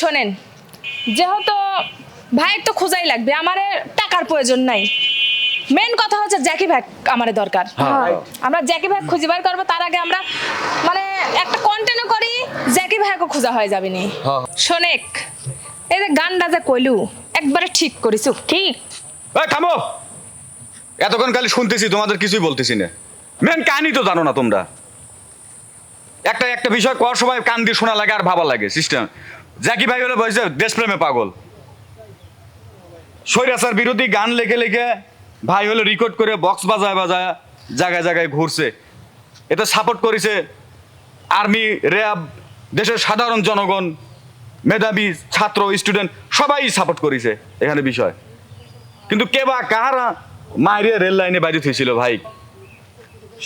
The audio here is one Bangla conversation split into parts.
শোনেন যেহেতু ভাই তো খোঁজাই লাগবে আমার টাকার প্রয়োজন নাই। মেন কথা হচ্ছে জ্যাকি ভাই আমার দরকার। আমরা জ্যাকি ভাই খুঁজে বার করব তার আগে আমরা মানে একটা কন্টেন্ট করি জ্যাকি ভাইকে খোঁজা হয়ে যাবে নি। হ্যাঁ। শোনেক এই যে গানটা যে কইলু একবারে ঠিক করিছু ঠিক। এই থামো। এতক্ষণ খালি শুনতেছি তোমাদের কিছুই বলতেছি না। মেন কাহিনী তো জানো না তোমরা। একটা একটা বিষয় কর সময় কান দিয়ে শোনা লাগে আর ভাবা লাগে সিস্টেম জ্যাকি ভাই হলে বলছে দেশপ্রেমে পাগল। স্বৈরাচার বিরোধী গান লেখে লেখে ভাই হলো রেকর্ড করে বক্স বাজায় বাজায় জায়গায় জায়গায় ঘুরছে। এটা সাপোর্ট করেছে আর্মি র্যাব দেশের সাধারণ জনগণ, মেধাবী ছাত্র স্টুডেন্ট সবাই সাপোর্ট করেছে এখানে বিষয়। কিন্তু কে বা কাহারা মায়ের রেল লাইনে বাইরে থুইছিল ভাই?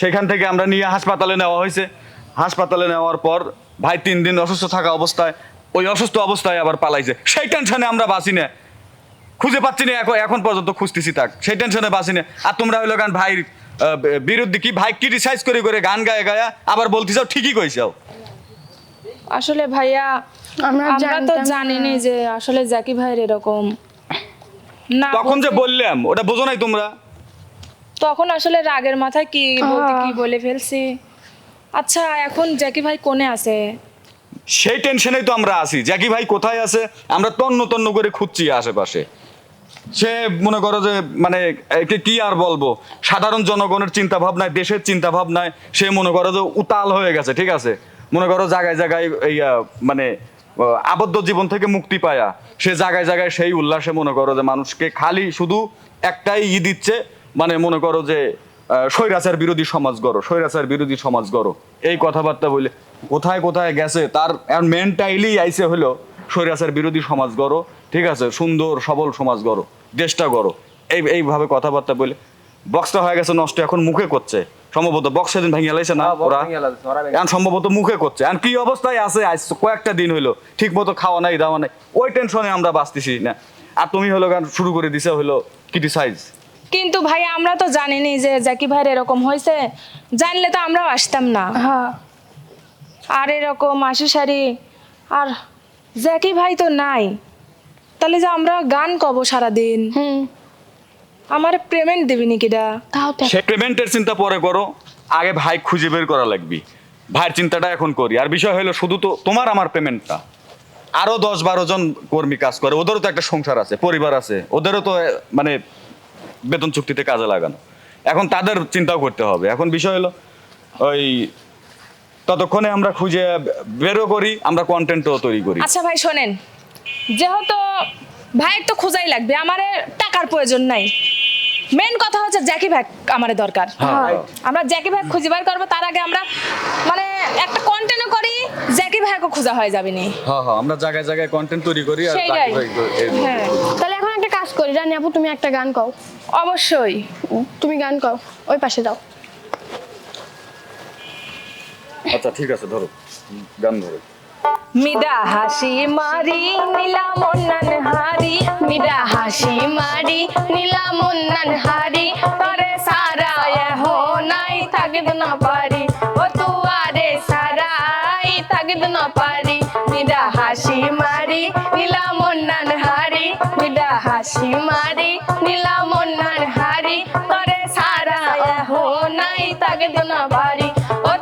সেখান থেকে আমরা নিয়ে হাসপাতালে নেওয়া হয়েছে। হাসপাতালে নেওয়ার পর ভাই তিন দিন অসুস্থ থাকা অবস্থায় ওই অসুস্থ অবস্থায় আবার পালাইছে। সেই টেনশনে আমরা বাঁচি না। খুঁজে পাচ্ছি না এখন এখন পর্যন্ত খুঁজতেছি তাক। সেই টেনশনে বাঁচি না। আর তোমরা হইল গান ভাইয়ের বিরুদ্ধে কি ভাই ক্রিটিসাইজ করে করে গান গায়ে গায়া আবার বলতে চাও ঠিকই কইছাও আসলে ভাইয়া আমরা আমরা তো। জানিনি যে আসলে জ্যাকি ভাইয়ের এরকম। না তখন যে বললাম ওটা বোঝো নাই তোমরা। তখন আসলে রাগের মাথায় কি বলতে কি বলে ফেলছি। আচ্ছা এখন জ্যাকি ভাই কোনে আছে? সেই টেনশনেই তো আমরা আছি। জ্যাকি ভাই কোথায় আছে? আমরা তন্ন তন্ন করে খুঁজছি আশেপাশে। সে মনে করো যে মানে একে কি আর বলব? সাধারণ জনগণের চিন্তা ভাবনায় দেশের চিন্তা ভাবনায় সে মনে করো যে উতাল হয়ে গেছে, ঠিক আছে? মনে করো জায়গায় জায়গায় এই মানে আবদ্ধ জীবন থেকে মুক্তি পায়া। সে জায়গায় জায়গায় সেই উল্লাসে মনে করো যে মানুষকে খালি শুধু একটাই ই দিচ্ছে। মানে মনে করো যে স্বৈরাচার বিরোধী সমাজ গড়ো স্বৈরাচার বিরোধী সমাজ গড়ো। এই কথাবার্তা বলে কোথায় কোথায় গেছে তার মেন্টাইলি আইসে হলো স্বৈরাচার বিরোধী সমাজ গড়ো ঠিক আছে? সুন্দর সবল সমাজ গড়ো দেশটা গড়ো। এই এইভাবে কথাবার্তা বলে বক্সটা হয়ে গেছে নষ্ট এখন মুখে করছে। সম্ভবত বক্স সেদিন ভেঙে লাইছে না ওরা? এখন সম্ভবত মুখে করছে। এখন কি অবস্থায় আছে? আজ কয়েকটা দিন হইল ঠিক মতো খাওয়া নাই দাওয়া নাই। ওই টেনশনে আমরা বাঁচতেছি না। আর তুমি হলো গান শুরু করে দিছে হলো ক্রিটিসাইজ কিন্তু ভাই আমরা তো জানিনি যে জ্যাকি ভাইয়ের এরকম হয়েছে। জানলে তো আমরাও আসতাম না। হ্যাঁ। আর এরকম আশি সারি আর জ্যাকি ভাই তো নাই। তাহলে যে আমরা গান কব সারাদিন? হুম। আমার পেমেন্ট দিবি তাও তো সে পেমেন্টের চিন্তা পরে করো আগে ভাই খুঁজে বের করা লাগবে। ভাইয়ের চিন্তাটা এখন করি। আর বিষয় হলো শুধু তো তোমার আমার পেমেন্টটা। আরও দশ বারো জন কর্মী কাজ করে ওদেরও তো একটা সংসার আছে পরিবার আছে। ওদেরও তো মানে বেতন চুক্তিতে কাজে লাগানো। এখন তাদের চিন্তাও করতে হবে। এখন বিষয় হলো ওই ততক্ষণে আমরা খুঁজে বেরো করি আমরা কন্টেন্টও তৈরি করি। আচ্ছা ভাই শোনেন। যেহেতু ভাই তো খোঁজাই লাগবে আমার টাকার প্রয়োজন নাই। মেন কথা হচ্ছে জ্যাকি ভাই আমার দরকার। হ্যাঁ। আমরা জ্যাকি ভাই খুঁজে বার করব তার আগে আমরা মানে একটা কন্টেন্ট করি জ্যাকি ভাইকে খোঁজা হয়ে যাবে নি। হ্যাঁ হ্যাঁ আমরা জায়গায় জায়গায় কন্টেন্ট তৈরি করি আর সেইটাই। বাকি হ্যাঁ। তাহলে কাজ করি। রানী আপু তুমি একটা গান গাও অবশ্যই। তুমি গান গাও ওই পাশে যাও। আচ্ছা ঠিক আছে ধরো। গান ধরো। মিদা হাসি মারি নীলা মন্নান হারি। মিরা হাসি মারি নীলা মুন্নান হারি। তরে সারা হো নাই থাকিদ না পারি। হাসি মারি নিলাম হারি। তরে সারা হো নাই তাকে দিন পারি ও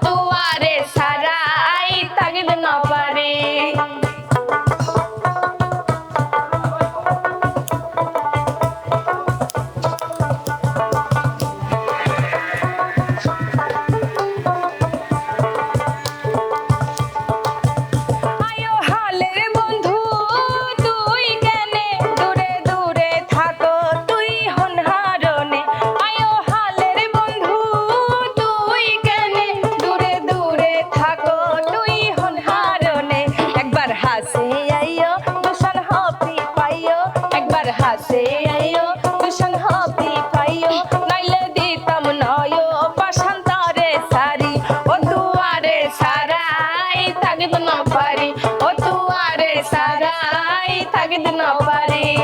থাকিদ না পারি ও দুয়ারে সারাই থাকিদ না পারি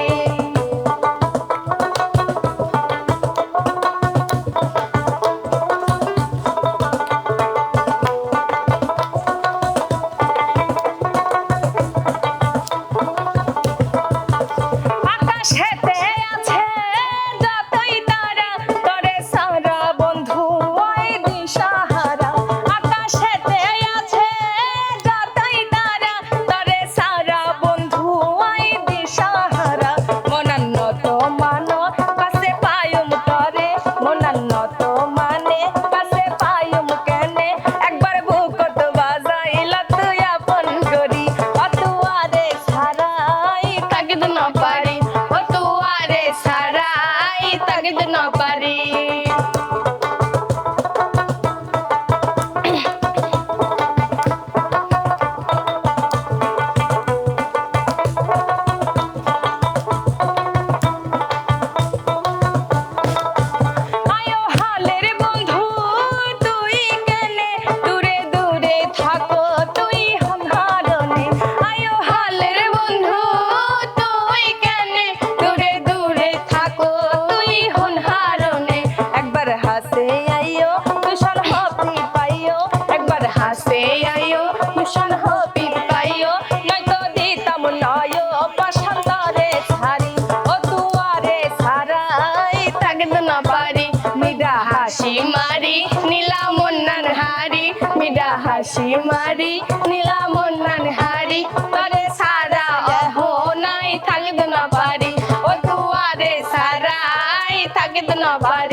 হারি নীলামন নান হারি, তরে সারা অহ নাই থাকিত না পারি ও দুয়ারে সারাই থাকিত না পারি